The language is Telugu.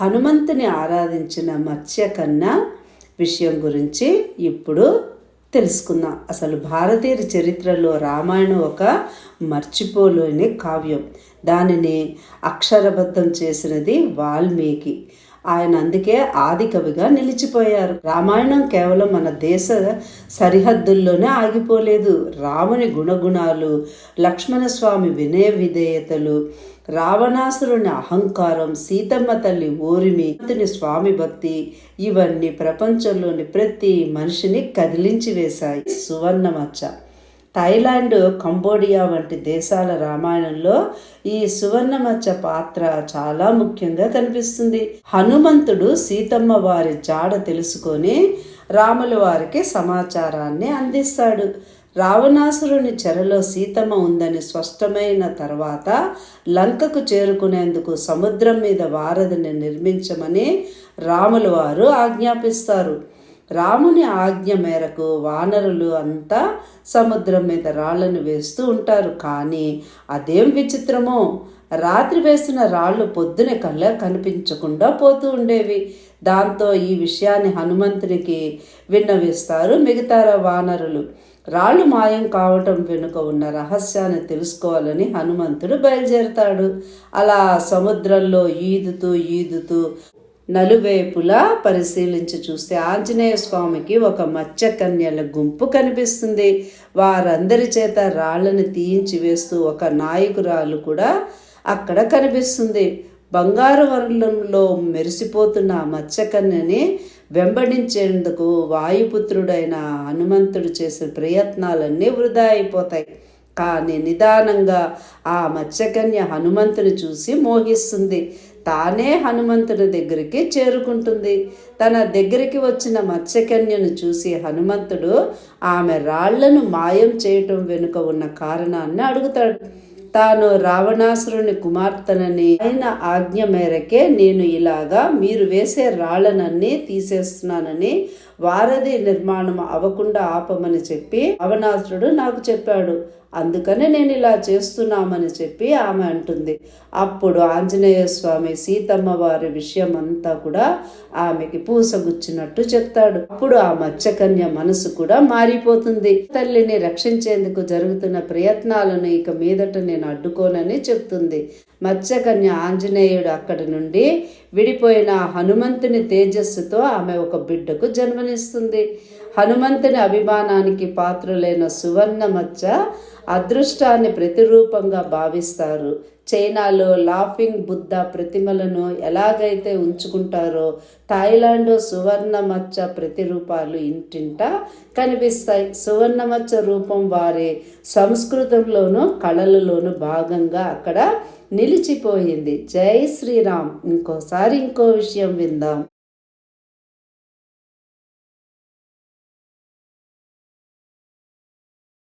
హనుమంతుని ఆరాధించిన మత్స్యకన్న విషయం గురించి ఇప్పుడు తెలుసుకుందాం. అసలు భారతీయ చరిత్రలో రామాయణం ఒక మర్చిపోలేని కావ్యం. దానిని అక్షరబద్ధం చేసినది వాల్మీకి. ఆయన అందుకే ఆది కవిగా నిలిచిపోయారు. రామాయణం కేవలం మన దేశ సరిహద్దుల్లోనే ఆగిపోలేదు. రాముని గుణగుణాలు లక్ష్మణస్వామి వినయ విధేయతలు రావణాసురుని అహంకారం సీతమ్మ తల్లి ఓరిమి అతని స్వామి భక్తి ఇవన్నీ ప్రపంచంలోని ప్రతి మనిషిని కదిలించి వేశాయి. సువర్ణమచ్చ థాయిలాండ్ కంబోడియా వంటి దేశాల రామాయణంలో ఈ సువర్ణమచ్చ పాత్ర చాలా ముఖ్యంగా కనిపిస్తుంది. హనుమంతుడు సీతమ్మ వారి జాడ తెలుసుకొని రాముల వారికి సమాచారాన్ని అందిస్తాడు. రావణాసురుని చెరలో సీతమ్మ ఉందని స్పష్టమైన తర్వాత లంకకు చేరుకునేందుకు సముద్రం మీద వారధిని నిర్మించమని రాముల వారు ఆజ్ఞాపిస్తారు. రాముని ఆజ్ఞ మేరకు వానరులు అంతా సముద్రం మీద రాళ్ళను వేస్తూ ఉంటారు. కానీ అదేం విచిత్రమో రాత్రి వేసిన రాళ్ళు పొద్దున కళ్ళ కనిపించకుండా పోతూ ఉండేవి. దాంతో ఈ విషయాన్ని హనుమంతునికి విన్నవిస్తారు మిగతా వానరులు. రాళ్ళు మాయం కావటం వెనుక ఉన్న రహస్యాన్ని తెలుసుకోవాలని హనుమంతుడు బయలుదేరతాడు. అలా సముద్రంలో ఈదుతూ ఈదుతూ నలువైపులా పరిశీలించి చూస్తే ఆంజనేయ స్వామికి ఒక మత్స్యకన్యల గుంపు కనిపిస్తుంది. వారందరి చేత రాళ్ళని తీయించి వేస్తూ ఒక నాయకురాలు కూడా అక్కడ కనిపిస్తుంది. బంగారు వర్ణంలో మెరిసిపోతున్న మత్స్యకన్యని వెంబడించేందుకు వాయుపుత్రుడైన హనుమంతుడు చేసే ప్రయత్నాలన్నీ వృధా అయిపోతాయి. కానీ నిదానంగా ఆ మత్స్యకన్య హనుమంతుని చూసి మోహిస్తుంది. తానే హనుమంతుడి దగ్గరికి చేరుకుంటుంది. తన దగ్గరికి వచ్చిన మత్స్యకన్యను చూసి హనుమంతుడు ఆమె రాళ్ళను మాయం చేయటం వెనుక ఉన్న కారణాన్ని అడుగుతాడు. తాను రావణాసురుని కుమార్తెనని ఆయన ఆజ్ఞ మేరకే నేను ఇలాగా మీరు వేసే రాళ్ళనన్నీ తీసేస్తున్నానని వారధి నిర్మాణం అవ్వకుండా ఆపమని చెప్పి రావణాసురుడు నాకు చెప్పాడు. అందుకనే నేను ఇలా చేస్తున్నామని చెప్పి ఆమె అంటుంది. అప్పుడు ఆంజనేయ స్వామి సీతమ్మ వారి విషయం అంతా కూడా ఆమెకి పూసగుచ్చినట్టు చెప్తాడు. అప్పుడు ఆ మత్స్యకన్య మనసు కూడా మారిపోతుంది. తల్లిని రక్షించేందుకు జరుగుతున్న ప్రయత్నాలను ఇక మీదట నేను అడ్డుకోనని చెప్తుంది. మత్స్యకన్య ఆంజనేయుడు అక్కడి నుండి విడిపోయిన హనుమంతుని తేజస్సుతో ఆమె ఒక బిడ్డకు జన్మనిస్తుంది. హనుమంతుని అభిమానానికి పాత్రులైన సువర్ణ మచ్చ అదృష్టాన్ని ప్రతిరూపంగా భావిస్తారు. చైనాలో లాఫింగ్ బుద్ధ ప్రతిమలను ఎలాగైతే ఉంచుకుంటారో థాయిలాండ్ సువర్ణ మచ్చ ప్రతిరూపాలు ఇంటింట కనిపిస్తాయి. సువర్ణ మచ్చ రూపం వారి సంస్కృతంలోనూ కళలలోనూ భాగంగా అక్కడ నిలిచిపోయింది. జై శ్రీరామ్. ఇంకోసారి ఇంకో విషయం విందాం.